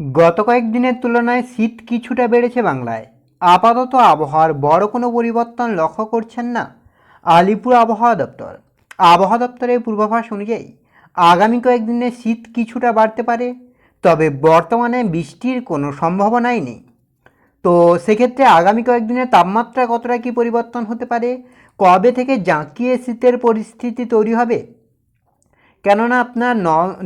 গত কয়েকদিনের তুলনায় শীত কিছুটা বেড়েছে বাংলায়। আপাতত আবহাওয়ার বড় কোনো পরিবর্তন লক্ষ্য করছেন না আলিপুর আবহাওয়া দপ্তর। আবহাওয়া দপ্তরের পূর্বাভাস অনুযায়ী, আগামী কয়েকদিনে শীত কিছুটা বাড়তে পারে, তবে বর্তমানে বৃষ্টির কোনো সম্ভাবনাই নেই। তো সেক্ষেত্রে আগামী কয়েকদিনের তাপমাত্রা কতটা কী পরিবর্তন হতে পারে, কবে থেকে জাঁকিয়ে শীতের পরিস্থিতি তৈরি হবে কেননা আপনার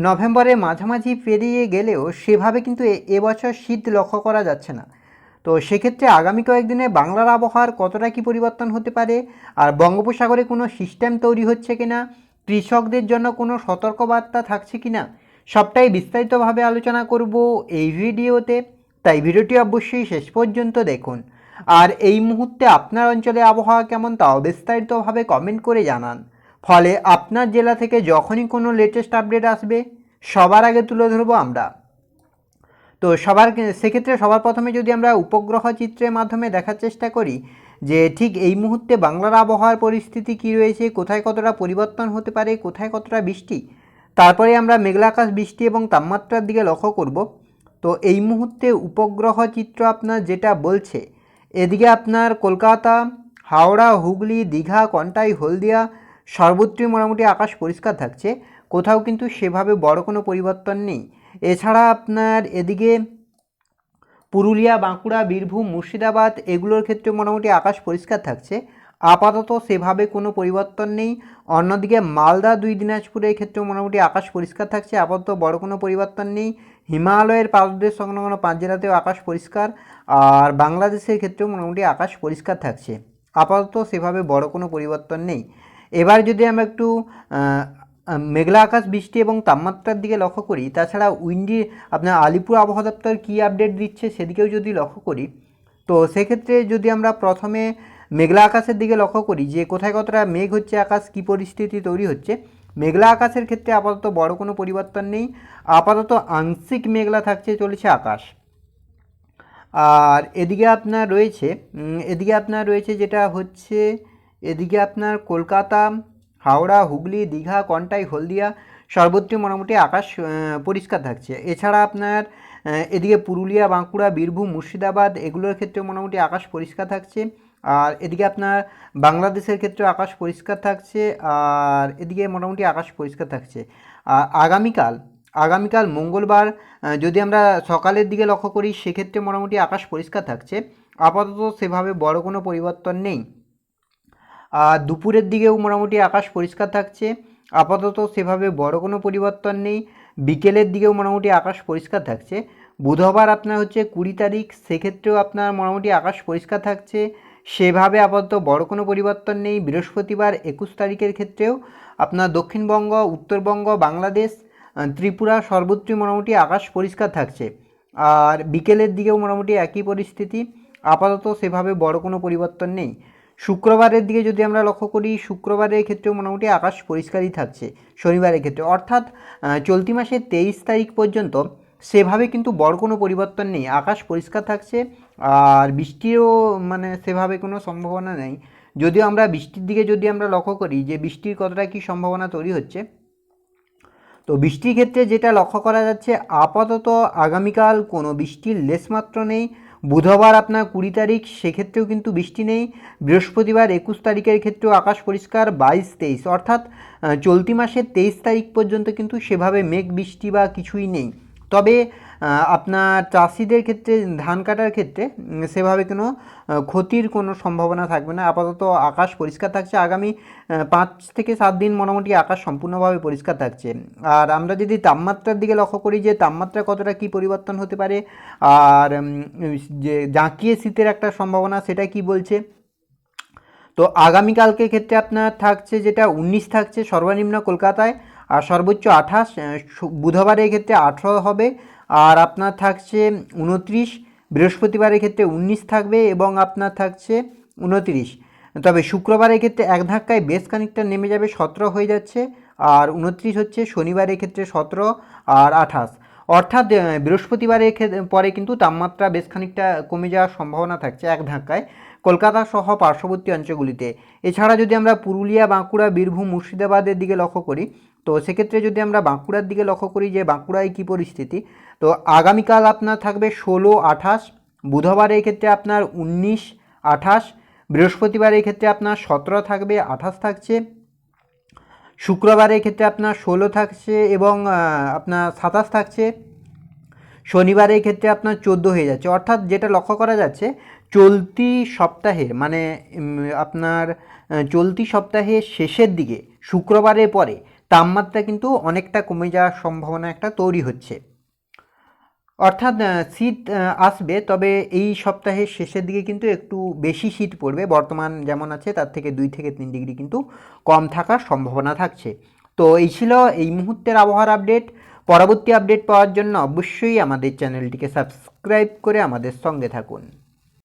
নভেম্বরের মাঝামাঝি পেরিয়ে গেলেও সেভাবে কিন্তু এবছর শীত লক্ষ্য করা যাচ্ছে না। তো সেক্ষেত্রে আগামী কয়েকদিনে বাংলার আবহাওয়ার কতটা কী পরিবর্তন হতে পারে, আর বঙ্গোপসাগরে কোনো সিস্টেম তৈরি হচ্ছে কিনা কৃষকদের জন্য কোনো সতর্কবার্তা থাকছে কিনা সবটাই বিস্তারিতভাবে আলোচনা করব এই ভিডিওতে। তাই ভিডিওটি অবশ্যই শেষ পর্যন্ত দেখুন। আর এই মুহূর্তে আপনার অঞ্চলে আবহাওয়া কেমন, তাও বিস্তারিতভাবে কমেন্ট করে জানান। ফলে আপনার জেলা থেকে যখনই কোনো লেটেস্ট আপডেট আসবে, সবার আগে তুলে ধরবো আমরা। তো সবার সেক্ষেত্রে সবার প্রথমে যদি আমরা উপগ্রহ চিত্রের মাধ্যমে দেখার চেষ্টা করি, যে ঠিক এই মুহূর্তে বাংলার আবহাওয়ার পরিস্থিতি কী রয়েছে, কোথায় কতটা পরিবর্তন হতে পারে, কোথায় কতটা বৃষ্টি, তারপরে আমরা মেঘলা আকাশ বৃষ্টি এবং তাপমাত্রার দিকে লক্ষ্য করব। তো এই মুহূর্তে উপগ্রহ চিত্র আপনার যেটা বলছে, এদিকে আপনার কলকাতা, হাওড়া, হুগলি, দীঘা, কন্টাই, হলদিয়া সর্বত্রই মোটামুটি আকাশ পরিষ্কার থাকছে, কোথাও কিন্তু সেভাবে বড় কোনো পরিবর্তন নেই। এছাড়া আপনার এদিকে পুরুলিয়া, বাঁকুড়া, বীরভূম, মুর্শিদাবাদ, এগুলোর ক্ষেত্রে মোটামুটি আকাশ পরিষ্কার থাকছে। আপাতত সেভাবে কোনো পরিবর্তন নেই। অন্যদিকে মালদা, দুই দিনাজপুরের ক্ষেত্রে মোটামুটি আকাশ পরিষ্কার থাকছে, আপাতত বড় কোনো পরিবর্তন নেই। হিমালয়ের পাদদেশ সংলগ্ন পাঁচ জেলাতেও আকাশ পরিষ্কার, আর বাংলাদেশের ক্ষেত্রেও মোটামুটি আকাশ পরিষ্কার থাকছে। আপাতত সেভাবে বড় কোনো পরিবর্তন নেই। এবার যদি আমরা একটু মেঘলা আকাশ, বৃষ্টি এবং তাপমাত্রার দিকে লক্ষ্য করি, তাছাড়া উইন্ডি, আপনার আলিপুর আবহাওয়া দপ্তর কী আপডেট দিচ্ছে সেদিকেও যদি লক্ষ্য করি, তো সেক্ষেত্রে যদি আমরা প্রথমে মেঘলা আকাশের দিকে লক্ষ্য করি, যে কোথায় কতটা মেঘ হচ্ছে, আকাশ কী পরিস্থিতি তৈরি হচ্ছে, মেঘলা আকাশের ক্ষেত্রে আপাতত বড় কোনো পরিবর্তন নেই, আপাতত আংশিক মেঘলা থাকছে, চলেছে আকাশ। আর এদিকে আপনার রয়েছে এদিকে আপনার রয়েছে যেটা হচ্ছে এদিকে আপনার কলকাতা, হাওড়া, হুগলি, দীঘা, কন্টাই, হলদিয়া সর্বত্রই মোটামুটি আকাশ পরিষ্কার থাকছে। এছাড়া আপনার এদিকে পুরুলিয়া, বাঁকুড়া, বীরভূম, মুর্শিদাবাদ এগুলোর ক্ষেত্রে মোটামুটি আকাশ পরিষ্কার থাকছে। আর এদিকে আপনার বাংলাদেশের ক্ষেত্রে আকাশ পরিষ্কার থাকছে আর এদিকে মোটামুটি আকাশ পরিষ্কার থাকছে। আর আগামীকাল আগামীকাল মঙ্গলবার যদি আমরা সকালের দিকে লক্ষ্য করি সেক্ষেত্রে মোটামুটি আকাশ পরিষ্কার থাকছে। আপাতত সেভাবে বড় কোনো পরিবর্তন নেই। আর দুপুরের দিকেও মোটামুটি আকাশ পরিষ্কার থাকছে। আপাতত সেভাবে বড় কোনো পরিবর্তন নেই। বিকেলের দিকেও মোটামুটি আকাশ পরিষ্কার থাকছে। বুধবার আপনার হচ্ছে কুড়ি তারিখ, সেক্ষেত্রেও আপনার মোটামুটি আকাশ পরিষ্কার থাকছে। সেভাবে আপাতত বড় কোনো পরিবর্তন নেই। বৃহস্পতিবার একুশ তারিখের ক্ষেত্রেও আপনার দক্ষিণবঙ্গ, উত্তরবঙ্গ, বাংলাদেশ ত্রিপুরা সর্বত্রই মোটামুটি আকাশ পরিষ্কার থাকছে। আর বিকেলের দিকেও মোটামুটি একই পরিস্থিতি। আপাতত সেভাবে বড় কোনো পরিবর্তন নেই। শুক্রবারের দিকে যদি আমরা লক্ষ্য করি, শুক্রবারের ক্ষেত্রেও মোটামুটি আকাশ পরিষ্কারই থাকছে শনিবারের ক্ষেত্রে। অর্থাৎ চলতি মাসের তেইশ তারিখ পর্যন্ত সেভাবে কিন্তু বড় কোনো পরিবর্তন নেই। আকাশ পরিষ্কার থাকছে, আর বৃষ্টিরও মানে সেভাবে কোনো সম্ভাবনা নেই। যদিও আমরা বৃষ্টির দিকে যদি আমরা লক্ষ্য করি যে বৃষ্টির কতটা কী সম্ভাবনা তৈরি হচ্ছে, তো বৃষ্টির ক্ষেত্রে যেটা লক্ষ্য করা যাচ্ছে, আপাতত আগামীকাল কোনো বৃষ্টির লেশমাত্র নেই। বুধবার আপনার কুড়ি তারিখ, সেক্ষেত্রেও কিন্তু বৃষ্টি নেই। বৃহস্পতিবার একুশ তারিখের ক্ষেত্রেও আকাশ পরিষ্কার, বাইশ তেইশ। অর্থাৎ চলতি মাসের তেইশ তারিখ পর্যন্ত কিন্তু সেভাবে মেঘ বৃষ্টি বা কিছুই নেই। তবে আপনার চাষিদের ক্ষেত্রে, ধান কাটার ক্ষেত্রে সেভাবে কোনো ক্ষতির কোনো সম্ভাবনা থাকবে না। আপাতত আকাশ পরিষ্কার থাকছে। আগামী পাঁচ থেকে সাত দিন মোটামুটি আকাশ সম্পূর্ণভাবে পরিষ্কার থাকছে। আর আমরা যদি তাপমাত্রার দিকে লক্ষ্য করি যে তাপমাত্রা কতটা কী পরিবর্তন হতে পারে, আর যে জাঁকিয়ে শীতের একটা সম্ভাবনা, সেটা কি বলছে? তো আগামীকালকে ক্ষেত্রে আপনার থাকছে যেটা, উনিশ থাকছে সর্বনিম্ন কলকাতায়, আর সর্বোচ্চ আঠাশ বুধবারের ক্ষেত্রে আঠেরো হবে। আর আপনার থাকছে উনত্রিশ, বৃহস্পতিবারের ক্ষেত্রে উনিশ থাকবে এবং আপনার থাকছে উনত্রিশ। তবে শুক্রবারের ক্ষেত্রে এক ধাক্কায় বেশ খানিকটা নেমে যাবে, সতেরো হয়ে যাচ্ছে আর উনত্রিশ হচ্ছে শনিবারের ক্ষেত্রে সতেরো আর আঠাশ। অর্থাৎ বৃহস্পতিবারের পরে কিন্তু তাপমাত্রা বেশ খানিকটা কমে যাওয়ার সম্ভাবনা থাকছে এক ধাক্কায় কলকাতা সহ পার্শ্ববর্তী অঞ্চলগুলিতে। এছাড়া যদি আমরা পুরুলিয়া, বাঁকুড়া, বীরভূম, মুর্শিদাবাদের দিকে লক্ষ্য করি তো সেক্ষেত্রে যদি আমরা বাঁকুড়ার দিকে লক্ষ্য করি যে বাঁকুড়ায় কী পরিস্থিতি, তো আগামীকাল আপনার থাকবে ষোলো আঠাশ, বুধবার এই ক্ষেত্রে আপনার উনিশ আঠাশ, বৃহস্পতিবার এই ক্ষেত্রে আপনার সতেরো থাকবে, আঠাশ থাকছে শুক্রবারের ক্ষেত্রে আপনার ষোলো থাকছে এবং আপনার সাতাশ থাকছে শনিবারের ক্ষেত্রে আপনার চোদ্দ হয়ে যাচ্ছে। অর্থাৎ যেটা লক্ষ্য করা যাচ্ছে, চলতি সপ্তাহের মানে আপনার চলতি সপ্তাহের শেষের দিকে, শুক্রবারের পরে তাপমাত্রা কিন্তু অনেকটা কমে যাওয়ার সম্ভাবনা একটা তৈরি হচ্ছে। অর্থাৎ শীত আসবে, তবে এই সপ্তাহের শেষের দিকে কিন্তু একটু বেশি শীত পড়বে। বর্তমান যেমন আছে, তার থেকে দুই থেকে তিন ডিগ্রি কিন্তু কম থাকার সম্ভাবনা থাকছে। তো এই ছিল এই মুহূর্তের আবহাওয়ার আপডেট। পরবর্তী আপডেট পাওয়ার জন্য অবশ্যই আমাদের চ্যানেলটিকে সাবস্ক্রাইব করে আমাদের সঙ্গে থাকুন।